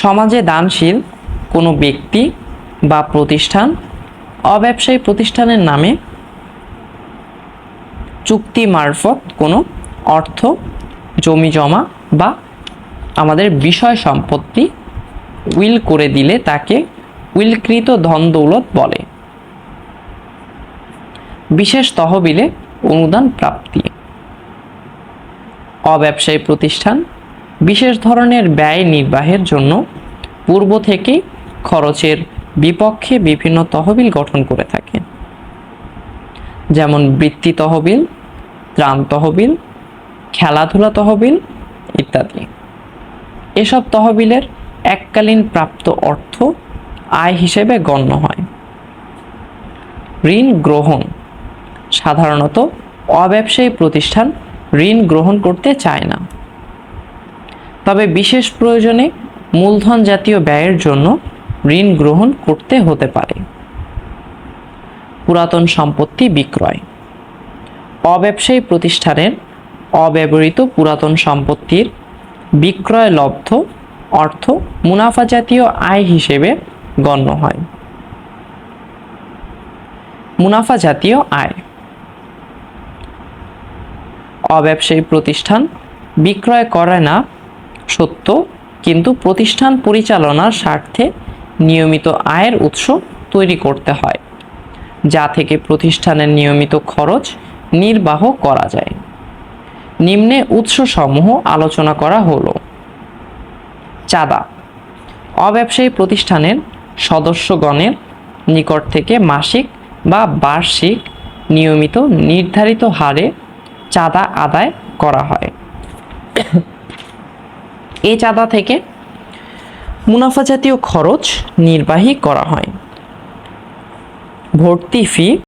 সমাজে দানশীল কোনো ব্যক্তি বা প্রতিষ্ঠান, অব্যবসায়ী প্রতিষ্ঠানের নামে চুক্তি মারফত কোনো অর্থ, জমি জমা বা আমাদের বিষয় সম্পত্তি উইল করে দিলে তাকে উইলকৃত ধন দৌলত বলে। বিশেষ তহবিলে অনুদান প্রাপ্তি। অব্যবসায়ী প্রতিষ্ঠান বিশেষ ধরনের ব্যয় নির্বাহের জন্য পূর্ব থেকে খরচের বিপক্ষে বিভিন্ন তহবিল গঠন করে থাকে। যেমন বৃত্তি তহবিল, ত্রাণ তহবিল, খেলাধুলা তহবিল ইত্যাদি। এসব তহবিলের এককালীন প্রাপ্ত অর্থ আয় হিসেবে গণ্য হয়। ঋণ গ্রহণ। সাধারণত অব্যবসায়ী প্রতিষ্ঠান ঋণ গ্রহণ করতে চায় না। তবে বিশেষ প্রয়োজনে মূলধন জাতীয় ব্যয়ের জন্য ঋণ গ্রহণ করতে হতে পারে। পুরাতন সম্পত্তি বিক্রয়। অব্যবসায়ী প্রতিষ্ঠানের অব্যবহৃত পুরাতন সম্পত্তির বিক্রয় লব্ধ অর্থ মুনাফা জাতীয় আয় হিসেবে গণ্য হয়। মুনাফা জাতীয় আয়। অব্যবসায়ী প্রতিষ্ঠান বিক্রয় করে না সত্য, কিন্তু প্রতিষ্ঠান পরিচালনার স্বার্থে নিয়মিত আয়ের উৎস তৈরি করতে হয়, যা থেকে প্রতিষ্ঠানের নিয়মিত খরচ নির্বাহ করা যায়। নিম্নে উৎসসমূহ আলোচনা করা হলো। চাঁদা, অব্যবসায়ী প্রতিষ্ঠানের সদস্যগণের নিকট থেকে মাসিক বা বার্ষিক নিয়মিত নির্ধারিত হারে চাঁদা আদায় করা হয়। এই চাঁদা থেকে মুনাফা জাতীয় খরচ নির্বাহী করা হয়। ভর্তি ফি